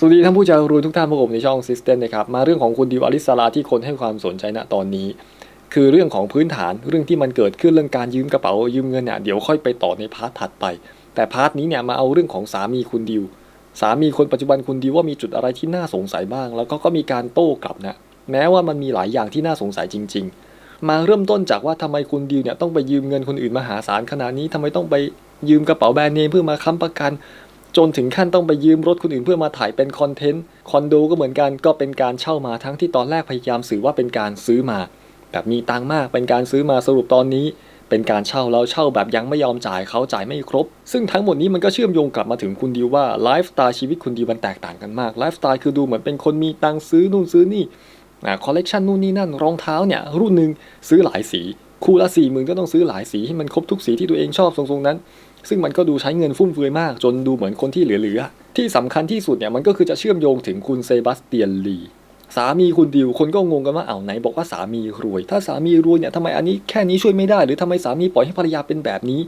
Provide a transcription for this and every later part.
สวัสดีท่านผู้ใจรู้ทุกท่านพบผมในช่อง System นะครับมาเรื่องของคุณดิวอลิสลาที่คนให้ความสนใจณตอนนี้ คือเรื่องของพื้นฐานเรื่องที่มันเกิดขึ้นเรื่องการยืมกระเป๋ายืมเงินเนี่ยเดี๋ยวค่อยไปต่อในพาร์ทถัดไป แต่พาร์ทนี้เนี่ยมาเอาเรื่องของสามีคุณดิว สามีคนปัจจุบันคุณดิวว่ามีจุดอะไรที่น่าสงสัยบ้าง แล้วก็ก็มีการโต้กลับนะแม้ว่ามันมีหลายอย่างที่น่าสงสัยจริง ๆ มาเริ่มต้นจากว่าทำไมคุณดิวเนี่ยต้องไปยืมเงินคนอื่นมหาศาลขนาดนี้ทำไมต้องไปยืมกระเป๋าแบรนด์เนมเพื่อมาค้ำประกัน จนถึงขั้นต้องไปยืมรถคนอื่นเพื่อมาถ่ายเป็นคอนเทนต์คอนโดก็เหมือนกันก็เป็นการเช่ามาทั้งที่ตอนแรกพยายามสื่อว่าเป็นการซื้อมา แบบมีตังมากเป็นการซื้อมาสรุปตอนนี้ เป็นการเช่าแล้วเช่าแบบยังไม่ยอมจ่ายเขาจ่ายไม่ครบ ซึ่งทั้งหมดนี้มันก็เชื่อมโยงกลับมาถึงคุณดิวว่าไลฟ์สไตล์ชีวิตคุณดิวมันแตกต่างกันมากไลฟ์สไตล์คือดูเหมือนเป็นคนมีตังซื้อนู่นซื้อนี่อ่าคอลเลกชันนู่นนี่นั่นรองเท้าเนี่ยรุ่นหนึ่งซื้อหลายสีคู่ละสี่หมื่นก็ต้องซื้อหลายสีให้มันครบทุกสีที่ตัวเองชอบทรงๆนั้น ซึ่งมันก็ดูใช้เงินฟุ่มเฟือยมาก จนดูเหมือนคนที่เหลือๆที่สำคัญที่สุดเนี่ยมันก็คือจะเชื่อมโยงถึงคุณเซบาสเตียนลีสามีคุณดิวคนก็งงกันว่าเอาไหนบอกว่าสามีรวย ถ้าสามีรวยเนี่ยทำไมอันนี้แค่นี้ช่วยไม่ได้ หรือทำไมสามีปล่อยให้ภรรยาเป็นแบบนี้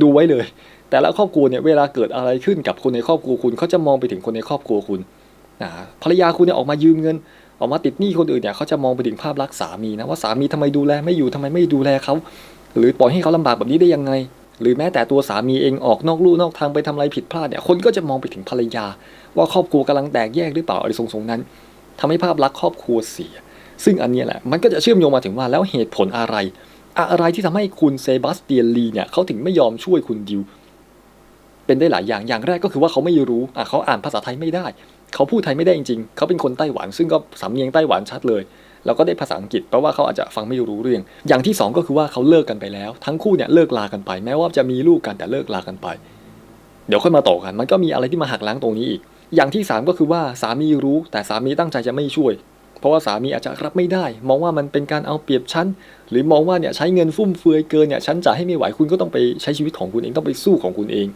ดูไว้เลย แต่ละครอบครัวเนี่ยเวลาเกิดอะไรขึ้นกับคนในครอบครัวคุณเขาจะมองไปถึงคนในครอบครัวคุณนะภรรยาคุณเนี่ยออกมายืมเงิน ออกมาติดหนี้คนอื่นเนี่ยเขาจะมองไปถึงภาพลักษณ์สามีนะว่าสามีทำไมดูแลไม่อยู่ทำไมไม่ดูแลเขาหรือปล่อยให้เขาลำบากแบบนี้ได้ยังไง หรือแม้แต่ตัวสามีเองออกนอกลู่นอกทางไปทำอะไรผิดพลาดเนี่ยคนก็จะมองไปถึงภรรยา ว่าครอบครัวกำลังแตกแยกหรือเปล่าอะไรทรงๆนั้นทำให้ภาพลักษณ์ครอบครัวเสีย ซึ่งอันนี้แหละมันก็จะเชื่อมโยงมาถึงว่าแล้วเหตุผลอะไร อะไรที่ทำให้คุณเซบาสเตียนลีเนี่ยเขาถึงไม่ยอมช่วยคุณดิวเป็นได้หลายอย่างอย่างแรกก็คือว่าเขาไม่รู้อะเขาอ่านภาษาไทยไม่ได้ เขาพูดไทยไม่ได้จริงๆ เขาเป็นคนไต้หวัน ซึ่งก็สำเนียงไต้หวันชัดเลย แล้วก็ได้ภาษาอังกฤษแปลว่าเขาอาจจะฟังไม่รู้เรื่อง อย่างที่สองก็คือว่าเขาเลิกกันไปแล้ว ทั้งคู่เนี่ยเลิกลากันไป แม้ว่าจะมีลูกกันแต่เลิกลากันไป เดี๋ยวค่อยมาต่อกัน มันก็มีอะไรที่มาหักล้างตรงนี้อีก อย่างที่สามก็คือว่าสามีรู้แต่สามีตั้งใจจะไม่ช่วย เพราะว่าสามีอาจจะรับไม่ได้ มองว่ามันเป็นการเอาเปรียบฉันหรือมองว่าเนี่ยใช้เงินฟุ่มเฟือยเกินเนี่ยฉันจ่ายให้ไม่ไหวคุณก็ต้องไปใช้ชีวิตของคุณเองต้องไปสู้ของคุณเอง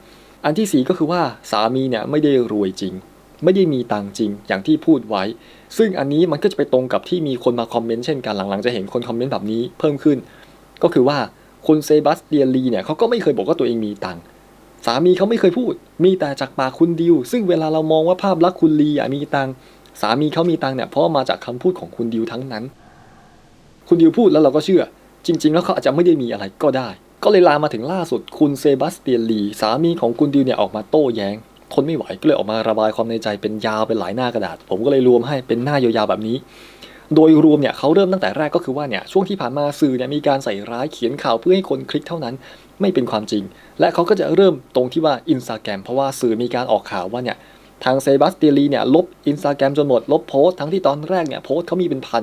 อันที่สี่ก็คือว่าสามีเนี่ยไม่ได้รวยจริง ไม่ได้มีตังจริงอย่างที่พูดไว้ ซึ่งอันนี้มันก็จะไปตรงกับที่มีคนมาคอมเมนต์เช่นกันหลังๆจะเห็นคนคอมเมนต์แบบนี้เพิ่มขึ้น ก็คือว่าคุณเซบาสเตียนลีเนี่ยเขาก็ไม่เคยบอกว่าตัวเองมีตังสามีเขาไม่เคยพูด มีแต่จากปากคุณดิว ซึ่งเวลาเรามองว่าภาพลักษณ์คุณลีอะมีตังสามีเขามีตังเนี่ยเพราะมาจากคำพูดของคุณดิวทั้งนั้น คุณดิวพูดแล้วเราก็เชื่อ จริง ๆ แล้วเขาอาจจะไม่ได้มีอะไรก็ได้ ก็เลยลามมาถึงล่าสุดคุณเซบาสเตียนลีสามีของคุณดิวเนี่ยออกมาโต้แย้ง ทนไม่ไหวก็เลยออกมาระบายความในใจเป็นยาวเป็นหลายหน้ากระดาษ ผมก็เลยรวมให้เป็นหน้ายาวๆแบบนี้ โดยรวมเนี่ยเขาเริ่มตั้งแต่แรกก็คือว่าเนี่ยช่วงที่ผ่านมาสื่อเนี่ยมีการใส่ร้ายเขียนข่าวเพื่อให้คนคลิกเท่านั้น ไม่เป็นความจริง และเขาก็จะเริ่มตรงที่ว่าอินสตาแกรมเพราะว่าสื่อมีการออกข่าวว่าเนี่ยทางเซบาสเตียลีเนี่ยลบอินสตาแกรมจนหมดลบโพสต์ทั้งที่ตอนแรกเนี่ยโพสต์เขามีเป็นพัน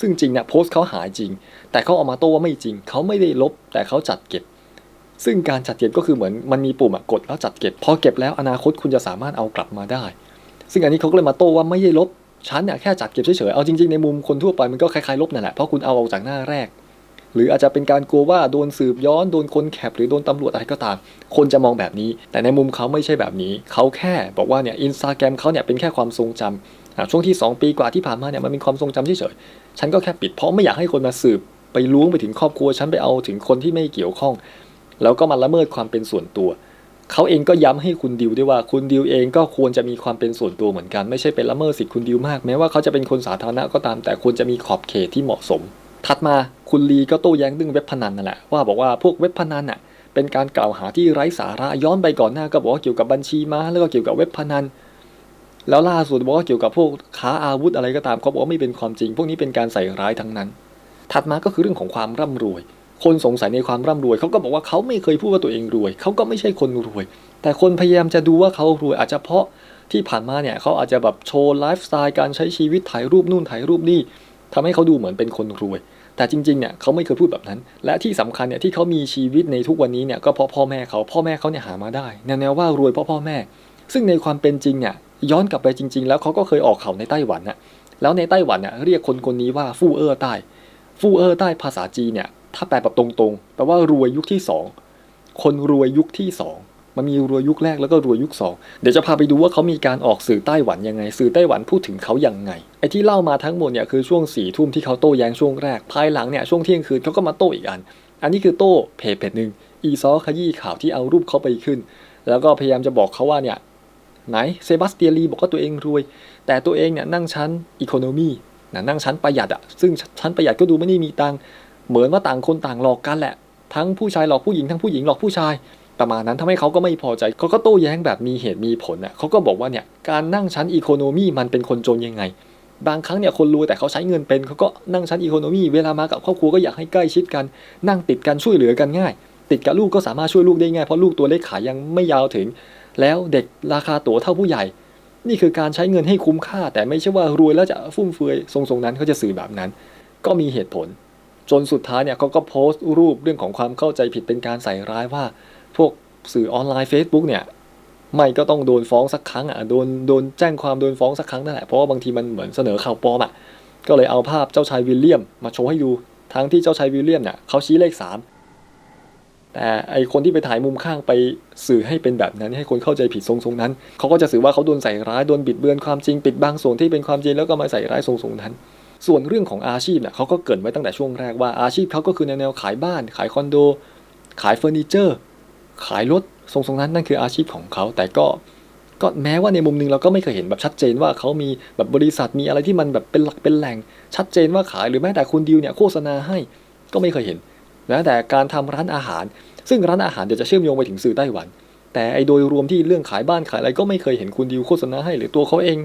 ซึ่งจริงเนี่ยโพสต์เขาหายจริง แต่เขาออกมาโต้ว่าไม่จริงเขาไม่ได้ลบแต่เขาจัดเก็บ ซึ่งการจัดเก็บก็คือเหมือนมันมีปุ่มกดแล้วจัดเก็บ พอเก็บแล้วอนาคตคุณจะสามารถเอากลับมาได้ ซึ่งอันนี้เขาก็เลยมาโต้ว่าไม่ได้ลบฉันเนี่ยแค่จัดเก็บเฉยๆ เอาจริงๆในมุมคนทั่วไปมันก็คล้ายๆลบนั่นแหละ เพราะคุณเอาออกจากหน้าแรก หรืออาจจะเป็นการกลัวว่าโดนสืบย้อนโดนคนแคปหรือโดนตำรวจอะไรก็ตาม คนจะมองแบบนี้ แต่ในมุมเขาไม่ใช่แบบนี้ เขาแค่บอกว่าเนี่ยอินสตาแกรมเขาเนี่ยเป็นแค่ความทรงจำช่วงที่ 2 ปีกว่าที่ผ่านมาเนี่ยมันเป็นความทรงจำเฉยๆฉันก็แค่ปิดเพราะไม่อยากให้คนมาสืบไปล้วงไปถึงครอบครัวฉันไปเอาถึงคนที่ไม่เกี่ยวข้อง แล้วก็มาละเมิดความเป็นส่วนตัว เขาเองก็ย้ำให้คุณดิวด้วยว่าคุณดิวเองก็ควรจะมีความเป็นส่วนตัวเหมือนกัน ไม่ใช่เป็นละเมิดสิทธิ์คุณดิวมากแม้ว่าเขาจะเป็นคนสาธารณะก็ตาม แต่ควรจะมีขอบเขตที่เหมาะสม ถัดมาคุณลีก็โต้แย้งเรื่องเว็บพนันนั่นแหละว่าบอกว่าพวกเว็บพนันน่ะเป็นการกล่าวหาที่ไร้สาระย้อนไปก่อนหน้าก็บอกว่าเกี่ยวกับบัญชีม้าแล้วก็เกี่ยวกับเว็บพนันแล้วล่าสุดบอกว่าเกี่ยวกับพวกค้าอาวุธอะไรก็ตามเขาบอกว่าไม่เป็นความจริง พวกนี้เป็นการใส่ร้ายทั้งนั้น ถัดมาก็คือเรื่องของความร่ำรวย คนสงสัยในความร่ำรวยเขาก็บอกว่าเขาไม่เคยพูดว่าตัวเองรวยเขาก็ไม่ใช่คนรวย แต่คนพยายามจะดูว่าเขารวยอาจจะเพราะที่ผ่านมาเนี่ยเขาอาจจะแบบโชว์ไลฟ์สไตล์การใช้ชีวิตถ่ายรูปนู่นถ่ายรูปนี่ทำให้เขาดูเหมือนเป็นคนรวย แต่จริงๆเนี่ยเขาไม่เคยพูดแบบนั้น และที่สำคัญเนี่ยที่เขามีชีวิตในทุกวันนี้เนี่ยก็เพราะพ่อแม่เขาพ่อแม่เขาเนี่ยหามาได้แนวๆว่ารวยเพราะพ่อแม่ ซึ่งในความเป็นจริงเนี่ยย้อนกลับไปจริง ๆ แล้วเขาก็เคยออกข่าวในไต้หวันน่ะแล้วในไต้หวันเนี่ยเรียกคนคนนี้ว่าฟู่เออร์ใต้ฟู่เออร์ใต้ภาษาจีนเนี่ย ถ้าแปลแบบตรงๆ แปลว่ารวยยุคที่สองคนรวยยุคที่สองมันมีรวยยุคแรกแล้วก็รวยยุคสองเดี๋ยวจะพาไปดูว่าเขามีการออกสื่อไต้หวันยังไง สื่อไต้หวันพูดถึงเขายังไง ไอ้ที่เล่ามาทั้งหมดเนี่ยคือช่วงสี่ทุ่มที่เขาโต้แย้งช่วงแรก ภายหลังเนี่ยช่วงเที่ยงคืนเขาก็มาโต้อีกอัน อันนี้คือโต้เพจเพจหนึ่งอีซอขยี้ข่าวที่เอารูปเขาไปขึ้น แล้วก็พยายามจะบอกเขาว่าเนี่ยไหนเซบาสเตียนลีบอกว่าตัวเองรวย แต่ตัวเองเนี่ยนั่งชั้นอีโคโนมีนะนั่งชั้นประหยัดอะซึ่งชั้นประหยัดก็ดูไม่ได้มีตัง เหมือนว่าต่างคนต่างหลอกกันแหละ ทั้งผู้ชายหลอกผู้หญิงทั้งผู้หญิงหลอกผู้ชายประมาณนั้นทำให้เขาก็ไม่พอใจเขาก็โต้แย้งแบบมีเหตุมีผลน่ะเขาก็บอกว่าเนี่ยการนั่งชั้นอีโคโนมีมันเป็นคนจนยังไง บางครั้งเนี่ยคนรวยแต่เขาใช้เงินเป็นเขาก็นั่งชั้นอีโคโนมีเวลามากับครอบครัวก็อยากให้ใกล้ชิดกัน นั่งติดกันช่วยเหลือกันง่าย ติดกับลูกก็สามารถช่วยลูกได้ง่ายเพราะลูกตัวเล็กขายังไม่ยาวถึง แล้วเด็กราคาตั๋วเท่าผู้ใหญ่ นี่คือการใช้เงินให้คุ้มค่า แต่ไม่ใช่ว่ารวยแล้วจะฟุ่มเฟือยทรงๆนั้นเขาจะสื่อแบบนั้น ก็มีเหตุผล จนสุดท้ายเนี่ยเขาก็โพสต์รูปเรื่องของความเข้าใจผิดเป็นการใส่ร้ายว่า พวกสื่อออนไลน์ Facebook เนี่ยไม่ก็ต้องโดนฟ้องสักครั้งอะโดนโดนแจ้งความโดนฟ้องสักครั้งนั่นแหละเพราะว่าบางทีมันเหมือนเสนอข่าวปลอมอะก็เลยเอาภาพเจ้าชายวิลเลียมมาโชว์ให้ดูทั้งที่เจ้าชายวิลเลียมเนี่ยเขาชี้เลขสามแต่ไอคนที่ไปถ่ายมุมข้างไปสื่อให้เป็นแบบนั้นให้คนเข้าใจผิดทรงๆนั้นเขาก็จะสื่อว่าเขาโดนใส่ร้ายโดนบิดเบือนความจริงปิดบางส่วนที่เป็นความจริงแล้วก็มาใส่ร้ายทรงๆนั้น ส่วนเรื่องของอาชีพเนี่ยเขาก็เกรินไว้ตั้งแต่ช่วงแรกว่าอาชีพเขาก็คือแนวขายบ้าน ขายคอนโด ขายเฟอร์นิเจอร์ ขายรถทรงๆนั้นนั่นคืออาชีพของเขาแต่ก็ก็แม้ว่าในมุมหนึงเราก็ไม่เคยเห็นแบบชัดเจนว่าเขามีแบบบริษัทมีอะไรที่มันแบบเป็นหลักเป็นแหล่ง ชัดเจนว่าขายหรือแม้แต่คุณดิวเนี่ยโฆษณาให้ก็ไม่เคยเห็นนะแต่การทำร้านอาหาร ซึ่งร้านอาหารเดี๋ยวจะเชื่อมโยงไปถึงสื่อไต้หวัน แต่ไอโดยรวมที่เรื่องขายบ้านขายอะไรก็ไม่เคยเห็นคุณดิวโฆษณาให้หรือตัวเขาเอง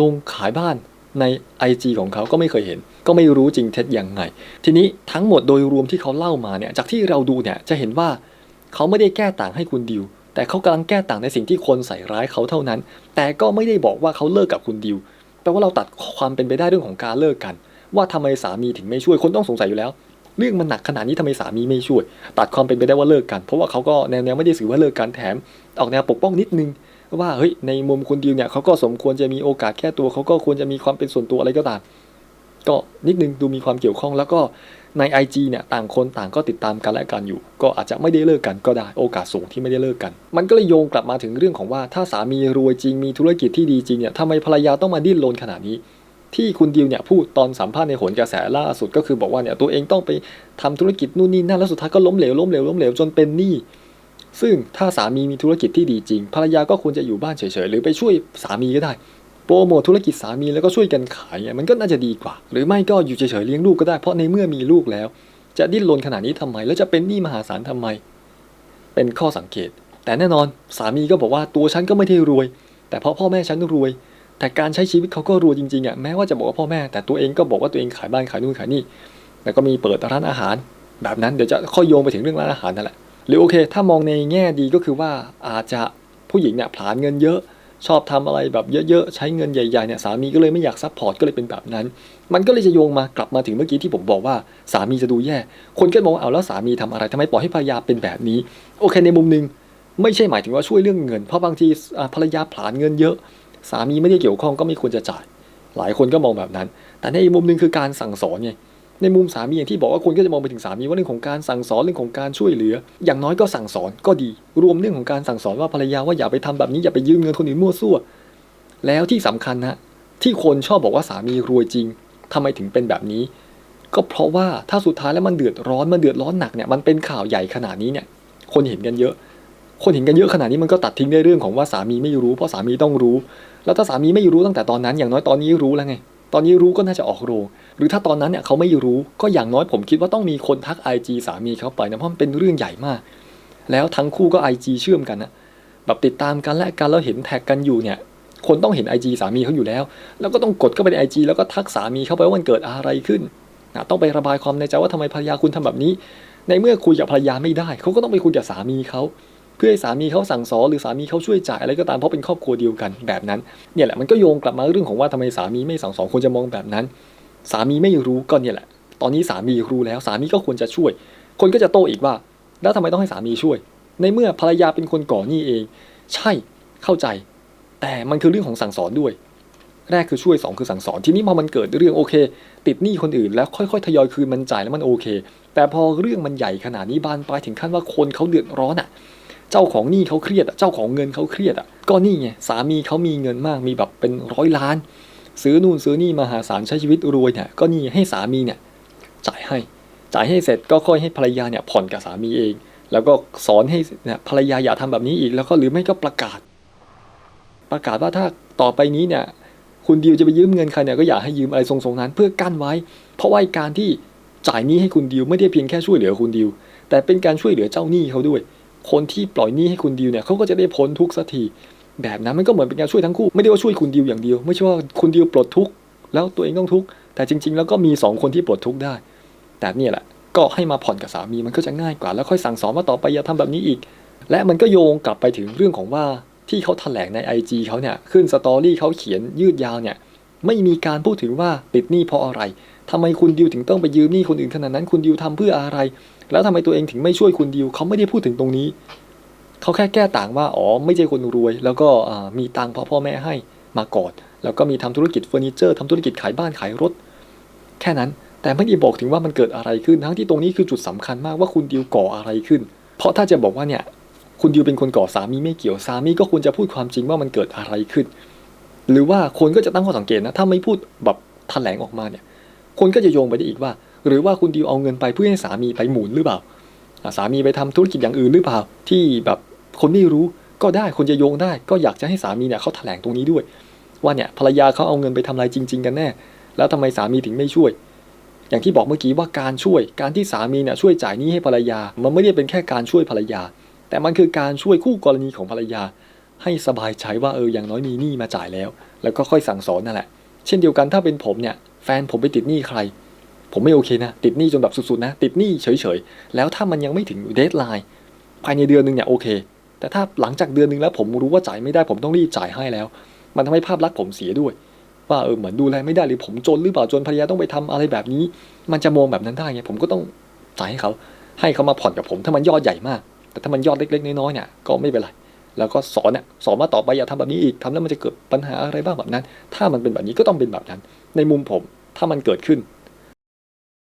ลงขายบ้าน ใน IG ของเขาก็ไม่เคยเห็น ก็ไม่รู้จริงเท็จยังไง ทีนี้ทั้งหมดโดยรวมที่เขาเล่ามาเนี่ยจากที่เราดูเนี่ยจะเห็นว่าเขาไม่ได้แก้ต่างให้คุณดิว แต่เขากำลังแก้ต่างในสิ่งที่คนใส่ร้ายเขาเท่านั้น แต่ก็ไม่ได้บอกว่าเขาเลิกกับคุณดิวแปลว่าเราตัดความเป็นไปได้เรื่องของการเลิกกัน ว่าทำไมสามีถึงไม่ช่วยคนต้องสงสัยอยู่แล้ว เรื่องมันหนักขนาดนี้ทำไมสามีไม่ช่วย ตัดความเป็นไปได้ว่าเลิกกัน เพราะว่าเขาก็แนวแนวๆไม่ได้สื่อว่าเลิกกันแถม ออกแนวปกป้องนิดนึง ว่าเฮ้ยในมุมคุณดิวเนี่ยเขาก็สมควรจะมีโอกาสแค่ตัวเขาก็ควรจะมีความเป็นส่วนตัวอะไรก็ตามก็นิดนึงดูมีความเกี่ยวข้องแล้วก็ใน IG เนี่ยต่างคนต่างก็ติดตามกันและกันอยู่ ก็อาจจะไม่ได้เลิกกันก็ได้โอกาสสูงที่ไม่ได้เลิกกัน มันก็เลยโยงกลับมาถึงเรื่องของว่า ถ้าสามีรวยจริงมีธุรกิจที่ดีจริงเนี่ยทำไมภรรยาต้องมาดิ้นรนขนาดนี้ ที่คุณดิวเนี่ยพูดตอนสัมภาษณ์ในโหนกระแสล่าสุดก็คือบอกว่าเนี่ยตัวเองต้องไปทำธุรกิจนู่นนี่นั่นแล้วสุดท้ายก็ล้มเหลวล้มเหลวล้มเหลวจนเป็นหนี้ ซึ่งถ้าสามีมีธุรกิจที่ดีจริง ภรรยาก็ควรจะอยู่บ้านเฉยๆ หรือไปช่วยสามีก็ได้ โปรโมทธุรกิจสามีแล้วก็ช่วยกันขายเนี่ยมันก็น่าจะดีกว่า หรือไม่ก็อยู่เฉยๆเลี้ยงลูกก็ได้ เพราะในเมื่อมีลูกแล้ว จะดิ้นรนขนาดนี้ทำไม แล้วจะเป็นหนี้มหาศาลทำไม เป็นข้อสังเกต แต่แน่นอนสามีก็บอกว่าตัวฉันก็ไม่ได้รวย แต่เพราะพ่อแม่ฉันรวย แต่การใช้ชีวิตเขาก็รวยจริงๆอะแม้ว่าจะบอกว่าพ่อแม่ แต่ตัวเองก็บอกว่าตัวเองขายบ้านขายนู่นขายนี่แล้วก็มีเปิดร้านอาหาร แบบนั้นเดี๋ยวจะค่อยโยงไปถึงเรื่องร้านอาหารนั่นแหละ หรือโอเค ถ้ามองในแง่ดีก็คือว่าอาจจะผู้หญิงเนี่ยผลาญเงินเยอะ ชอบทำอะไรแบบเยอะๆ ใช้เงินใหญ่ๆเนี่ยสามีก็เลยไม่อยากซัพพอร์ตก็เลยเป็นแบบนั้น มันก็เลยจะโยงมากลับมาถึงเมื่อกี้ที่ผมบอกว่าสามีจะดูแย่ คนก็มองว่าเอาแล้วสามีทำอะไรทำไมปล่อยให้ภรรยาเป็นแบบนี้ โอเคในมุมหนึงไม่ใช่หมายถึงว่าช่วยเรื่องเงิน เพราะบางทีภรรยาผลาญเงินเยอะ สามีไม่ได้เกี่ยวข้องก็ไม่ควรจะจ่าย หลายคนก็มองแบบนั้น แต่ในอีกมุมหนึงคือการสั่งสอนไง ในมุมสามีอย่างที่บอกว่าคนก็จะมองไปถึงสามีว่าเรื่องของการสั่งสอนเรื่องของการช่วยเหลือ อย่างน้อยก็สั่งสอนก็ดี รวมเรื่องของการสั่งสอนว่าภรรยาว่าอย่าไปทำแบบนี้อย่าไปยืมเงินคนอื่นมั่วซั่ว แล้วที่สำคัญนะที่คนชอบบอกว่าสามีรวยจริงทำไมถึงเป็นแบบนี้ ก็เพราะว่าถ้าสุดท้ายแล้วมันเดือดร้อนมันเดือดร้อนหนักเนี่ยมันเป็นข่าวใหญ่ขนาดนี้เนี่ยคนเห็นกันเยอะ คนเห็นกันเยอะขนาดนี้มันก็ตัดทิ้งได้เรื่องของว่าสามีไม่รู้ เพราะสามีต้องรู้ แล้วถ้าสามีไม่รู้ตั้งแต่ตอนนั้น อย่างน้อยตอนนี้รู้แล้วไง ตอนนี้รู้ก็น่าจะออกโรง หรือถ้าตอนนั้นเนี่ยเขาไม่รู้ก็อย่างน้อยผมคิดว่าต้องมีคนทัก IG สามีเขาไปนะเพราะมันเป็นเรื่องใหญ่มาก แล้วทั้งคู่ก็ IG เชื่อมกันนะแบบติดตามกันและกันแล้วเห็นแท็กกันอยู่เนี่ยคนต้องเห็น IG สามีเขาอยู่แล้ว แล้วก็ต้องกดเข้าไปใน IG แล้วก็ทักสามีเข้าไปว่ามันเกิดอะไรขึ้นนะต้องไประบายความในใจว่าทำไมภรรยาคุณทำแบบนี้ ในเมื่อคุยกับภรรยาไม่ได้ เขาก็ต้องไปคุยกับสามีเขา เพื่อให้สามีเขาสั่งสอนหรือสามีเขาช่วยจ่ายอะไรก็ตามเพราะเป็นครอบครัวเดียวกันแบบนั้นเนี่ยแหละมันก็โยงกลับมาเรื่องของว่าทำไมสามีไม่สั่งสอนคนจะมองแบบนั้น สามีไม่รู้ก็เนี่ยแหละ ตอนนี้สามีรู้แล้วสามีก็ควรจะช่วย คนก็จะโต้อีกว่า แล้วทำไมต้องให้สามีช่วย ในเมื่อภรรยาเป็นคนก่อหนี้เอง ใช่เข้าใจ แต่มันคือเรื่องของสั่งสอนด้วย แรกคือช่วยสองคือสั่งสอนทีนี้พอมันเกิดเรื่องโอเค ติดหนี้คนอื่นแล้วค่อยๆทยอยคืนมันจ่ายแล้วมันโอเค แต่พอเรื่องมันใหญ่ขนาดนี้บานปลายถึงขั้นว่าคนเขาเดือดร้อนอะ เจ้าของหนี้เขาเครียดอะเจ้าของเงินเขาเครียดอะก็นี่ไงสามีเขามีเงินมากมีแบบเป็นร้อยล้าน ซื้อนู่นซื้อนี่มหาศาลใช้ชีวิตรวยเนี่ยก็นี่ให้สามีเนี่ยจ่ายให้ จ่ายให้เสร็จก็ค่อยให้ภรรยาเนี่ยผ่อนกับสามีเอง แล้วก็สอนให้เนี่ยภรรยาอย่าทำแบบนี้อีกแล้วก็หรือไม่ก็ประกาศ ประกาศว่าถ้าต่อไปนี้เนี่ยคุณดิวจะไปยืมเงินใครเนี่ยก็อย่าให้ยืมอะไรทรงๆนั้น เพื่อกั้นไว้ เพราะว่าการที่จ่ายนี้ให้คุณดิวไม่ได้เพียงแค่ช่วยเหลือคุณดิว แต่เป็นการช่วยเหลือเจ้าหนี้เขาด้วย คนที่ปล่อยหนี้ให้คุณดิวเนี่ยเขาก็จะได้พ้นทุกข์สักทีแบบนั้นมันก็เหมือนเป็นการช่วยทั้งคู่ไม่ได้ว่าช่วยคุณดิวอย่างเดียว ไม่ใช่ว่าคุณดิวปลดทุกข์แล้วตัวเองต้องทุกข์แต่จริง ๆ แล้วก็มีสองคนที่ปลดทุกข์ได้ แต่เนี่ยแหละก็ให้มาผ่อนกับสามีมันก็จะง่ายกว่า แล้วค่อยสั่งสอนว่าต่อไปอย่าทำแบบนี้อีก และมันก็โยงกลับไปถึงเรื่องของว่าที่เขาแถลงใน IG เขาเนี่ยขึ้นสตอรี่เขาเขียนยืดยาวเนี่ยไม่มีการพูดถึงว่าติดหนี้เพราะอะไร ทำไมคุณดิวถึงต้องไปยืมหนี้คนอื่นขนาดนั้นคุณดิวทำเพื่ออะไร แล้วทำไมตัวเองถึงไม่ช่วยคุณดิวเขาไม่ได้พูดถึงตรงนี้เขาแค่แก้ต่างว่าอ๋อไม่ใช่คนรวย แล้วก็มีตังค์เพราะพ่อแม่ให้มาก่อนแล้วก็มีทำธุรกิจเฟอร์นิเจอร์ทำธุรกิจขายบ้านขายรถ แค่นั้นแต่ไม่ได้บอกถึงว่ามันเกิดอะไรขึ้นทั้งที่ตรงนี้คือจุดสำคัญมากว่าคุณดิวก่ออะไรขึ้น เพราะถ้าจะบอกว่าเนี่ยคุณดิวเป็นคนก่อสามีไม่เกี่ยวสามีก็ควรจะพูดความจริงว่ามันเกิดอะไรขึ้น หรือว่าคนก็จะตั้งข้อสังเกตนะถ้าไม่พูดแบบแถลงออกมาเนี่ย คนก็จะโยงไปได้อีกว่า หรือว่าคุณดิวเอาเงินไปเพื่อให้สามีไปหมุนหรือเปล่าสามีไปทำธุรกิจอย่างอื่นหรือเปล่า ที่แบบคนไม่รู้ก็ได้คนจะโยงได้ ก็อยากจะให้สามีเนี่ยเขาแถลงตรงนี้ด้วย ว่าเนี่ยภรรยาเขาเอาเงินไปทำอะไรจริง ๆ กันแน่ แล้วทำไมสามีถึงไม่ช่วย อย่างที่บอกเมื่อกี้ว่าการช่วย การที่สามีเนี่ยช่วยจ่ายหนี้ให้ภรรยา มันไม่ได้เป็นแค่การช่วยภรรยา แต่มันคือการช่วยคู่กรณีของภรรยา ให้สบายใจว่าเอออย่างน้อยมีหนี้มาจ่ายแล้ว แล้วก็ค่อยสั่งสอนนั่นแหละ เช่นเดียวกันถ้าเป็นผมเนี่ย แฟนผมไปติดหนี้ใคร ผมไม่โอเคนะ ติดหนี้จนแบบสุดๆนะ ติดหนี้เฉยๆ แล้วถ้ามันยังไม่ถึงเดทไลน์ภายในเดือนหนึ่งเนี่ยโอเค แต่ถ้าหลังจากเดือนหนึ่งแล้วผมรู้ว่าจ่ายไม่ได้ผมต้องรีบจ่ายให้แล้ว มันทำให้ภาพลักษณ์ผมเสียด้วย ว่าเออเหมือนดูแลไม่ได้หรือผมจนหรือเปล่าจนภรรยาต้องไปทำอะไรแบบนี้ มันจะมองแบบนั้นได้ไงผมก็ต้องจ่ายให้เขา ให้เขามาผ่อนกับผม ถ้ามันยอดใหญ่มาก แต่ถ้ามันยอดเล็ก ๆ น้อยๆเนี่ยก็ไม่เป็นไร แล้วก็สอนเนี่ยสอนมาต่อไปอย่าทำแบบนี้อีกทำแล้วมันจะเกิดปัญหาอะไรบ้างแบบนั้น ถ้ามันเป็นแบบนี้ก็ต้องเป็นแบบนั้น ในมุมผมถ้ามันเกิดขึ้น